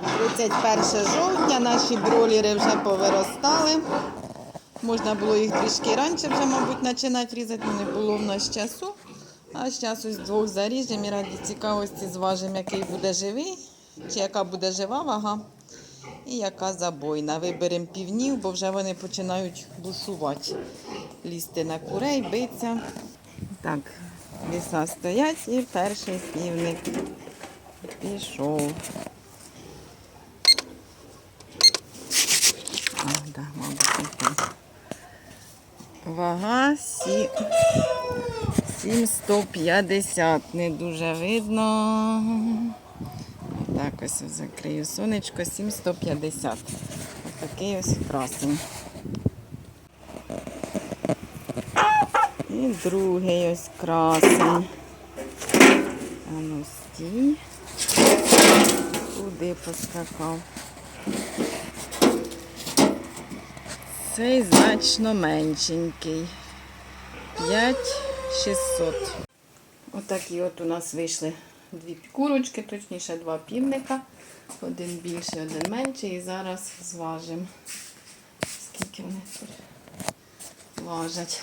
31 жовтня наші бролери вже повиростали. Можна було їх трішки раніше вже, мабуть, починати різати, не було в нас часу. А зараз ось двох заріжемо і раді цікавості зважимо, який буде живий, чи яка буде жива вага і яка забойна. Виберемо півнів, бо вже вони починають бушувати, лізти на курей, битися. Так, ліса стоять і перший півник пішов. А, да, мабуть, такий. Вага сі... 7150. Не дуже видно. Так, ось закрию сонечко 7150. Ось такий ось красень. І другий ось красень. А ну стій. Куди поскакав? Цей значно меншенький. 5600. Отакі от у нас вийшли дві курочки, точніше два півника. Один більший, один менший. І зараз зважимо. Скільки вони тут важать.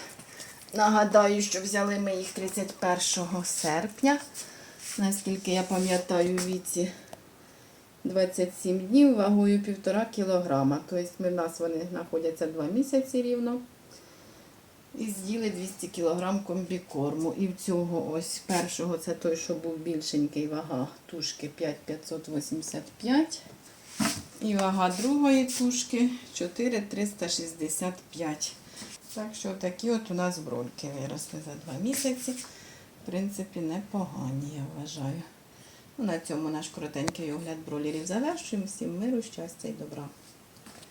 Нагадаю, що взяли ми їх 31 серпня. Наскільки я пам'ятаю, віці 27 днів вагою 1,5 кілограма. Тобто в нас вони знаходяться 2 місяці рівно. І з'їли 200 кг комбікорму. І в цього ось першого, це той, що був більшенький, вага тушки 5,585. І вага другої тушки 4,365. Так що такі от у нас брольки виросли за два місяці. В принципі, непогані, я вважаю. Ну, на цьому наш коротенький огляд бролерів завершуємо. Всім миру, щастя і добра.